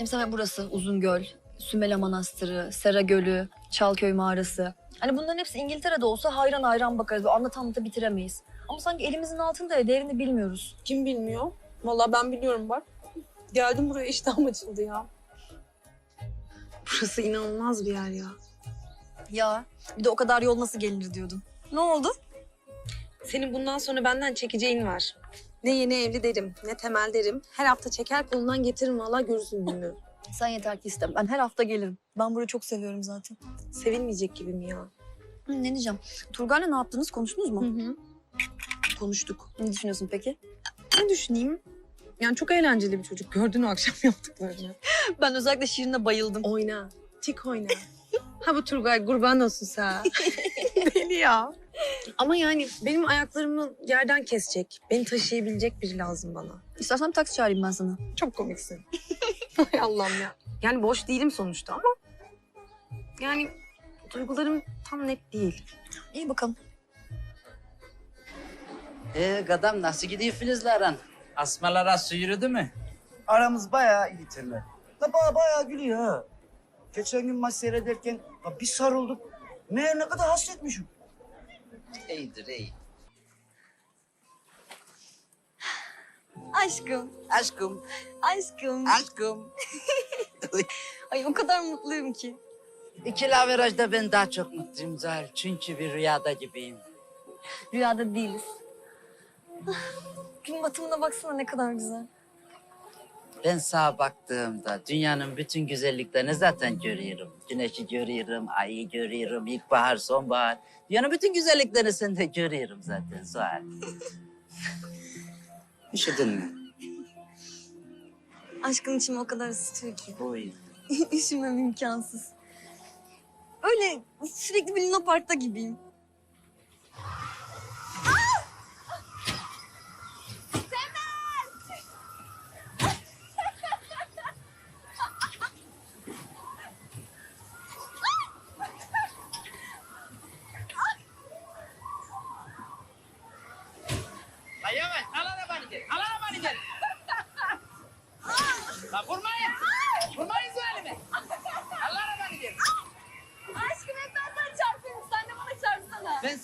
Mesela burası Uzungöl, Sümela Manastırı, Sera Gölü, Çalköy Mağarası. Hani bunların hepsi İngiltere'de olsa hayran hayran bakarız. Anlat anlata bitiremeyiz. Ama sanki elimizin altında ya değerini bilmiyoruz. Kim bilmiyor? Vallahi ben biliyorum bak. Geldim buraya iştahım açıldı ya. Burası inanılmaz bir yer ya. Ya bir de o kadar yol nasıl gelinir diyordun. Ne oldu? Senin bundan sonra benden çekeceğin var. Ne yeni evli derim, ne temel derim. Her hafta çeker kolundan getiririm vallahi görürsün gününü. Sen yeter ki iste. Ben her hafta gelirim. Ben burayı çok seviyorum zaten. Sevilmeyecek gibi mi ya? Hı, ne diyeceğim? Turgay'la ne yaptınız? Konuştunuz mu? hı. Konuştuk. Ne düşünüyorsun peki? Ne düşüneyim? Yani çok eğlenceli bir çocuk. Gördün o akşam yaptıklarını. Ben özellikle Şirin'e bayıldım. Oyna. Tik oyna. ha bu Turgay kurban olsun sen. Deli ya. Ama yani benim ayaklarımı yerden kesecek, beni taşıyabilecek biri lazım bana. İstersen bir taksi çağırayım ben sana. Çok komiksin. Hay Allah'ım ya. Yani boş değilim sonuçta ama... Yani duygularım tam net değil. İyi bakalım. Ee kadam nasıl gidiyor Filiz'le Asmalara su yürüdü mü? Aramız bayağı iyi Temel. Da baya bayağı gülüyor ha. Geçen gün maç seyrederken ya bir sarıldık. Meğer ne kadar hasretmişim. İyidir iyi. Aşkım, Aşkım, aşkım. aşkım. Ay o kadar mutluyum ki. İkili averajda ben daha çok mutluyum Zuhal. Çünkü bir rüyada gibiyim. Rüyada değiliz. Ah, Gün batımına baksana ne kadar güzel. Ben sağa baktığımda dünyanın bütün güzelliklerini zaten görüyorum. Güneşi görüyorum, ayı görüyorum, ilkbahar, sonbahar. Dünyanın bütün güzelliklerini sen de görüyorum zaten Zuhal. Üşüdün mü? Aşkın içimi o kadar ısıtıyor ki. Oy. Üşümem imkansız. Öyle sürekli bir Luna Park'ta gibiyim.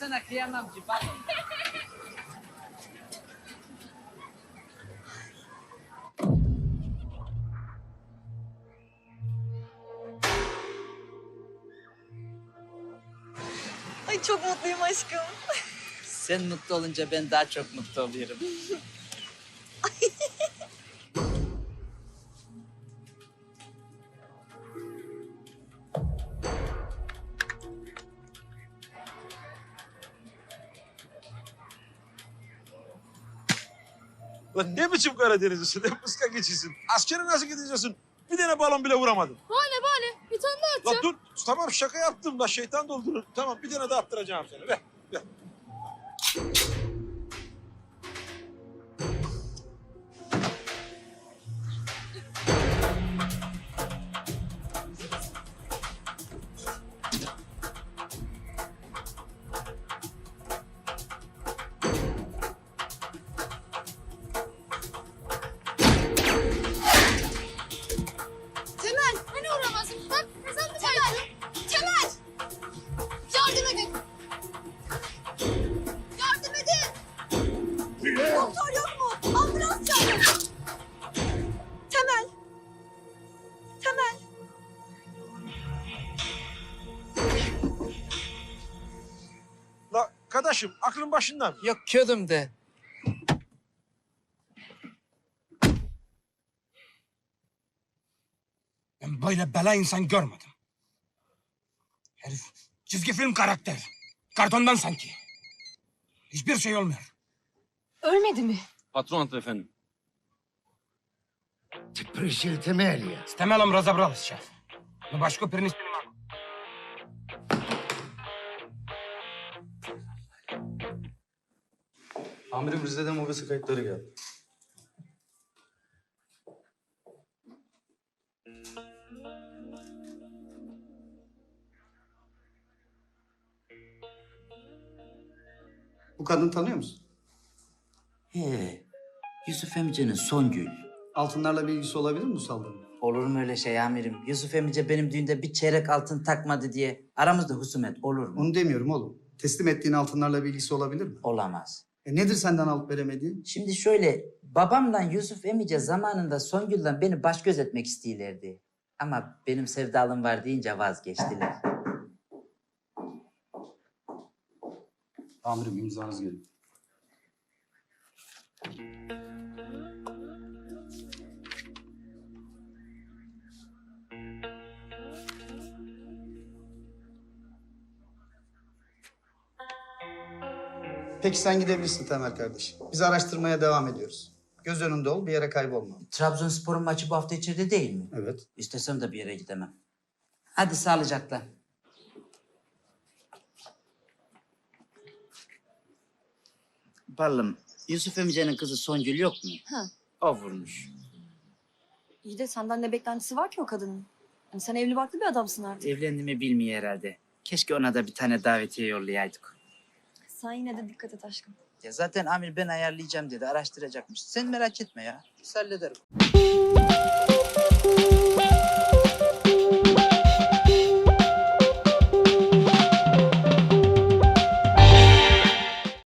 Sana kıyamam ki. Ay çok mutluyum aşkım. Sen mutlu olunca ben daha çok mutlu oluyorum. Lan ne biçim Karadenizlisin? Ne pıska geçiyorsun? Askere nasıl gideceksin? Bir tane balon bile vuramadın. Bana bana bir tane daha Lan dur tamam şaka yaptım da şeytan doldurur. Tamam bir tane daha attıracağım sana. Ver. ver. kardeşim aklın başından. Yok ködüm de. Ben böyle bela insan görmedim. Herif çizgi film karakter. Kartondan sanki. Hiçbir şey olmuyor. Ölmedi mi? Patron hanımefendi. Ти пришил Темелия. С Темелом разобрались сейчас. Но башку перенести Amirim Rize'den mobese kayıtları geldi. Bu kadını tanıyor musun? He, Yusuf emicenin Songül. Altınlarla bir ilgisi olabilir mi bu saldırının? Olur mu öyle şey amirim? Yusuf emice benim düğünde bir çeyrek altın takmadı diye aramızda husumet olur mu? Onu demiyorum oğlum. Teslim ettiğin altınlarla bir ilgisi olabilir mi? Olamaz. E nedir senden alıp veremediğin? Şimdi şöyle, babamla Yusuf emice zamanında Songül'den beni baş göz etmek istiyorlardı. Ama benim sevdalım var deyince vazgeçtiler. Amirim imzanız gelin. Peki sen gidebilirsin Temel kardeş. Biz araştırmaya devam ediyoruz. Göz önünde ol, bir yere kaybolma. Trabzonspor'un maçı bu hafta içeride değil mi? Evet. İstesem de bir yere gidemem. Hadi sağlıcakla. Balım, Yusuf emicenin kızı Songül yok mu? Ha. O vurmuş. İyi de senden ne beklentisi var ki o kadının? Hani sen evli barklı bir adamsın artık. Evlendi mi bilmiyor herhalde. Keşke ona da bir tane davetiye yollayaydık. Sen yine de dikkat et aşkım. Ya zaten Amir ben ayarlayacağım dedi, araştıracakmış. Sen merak etme ya, biz hallederim.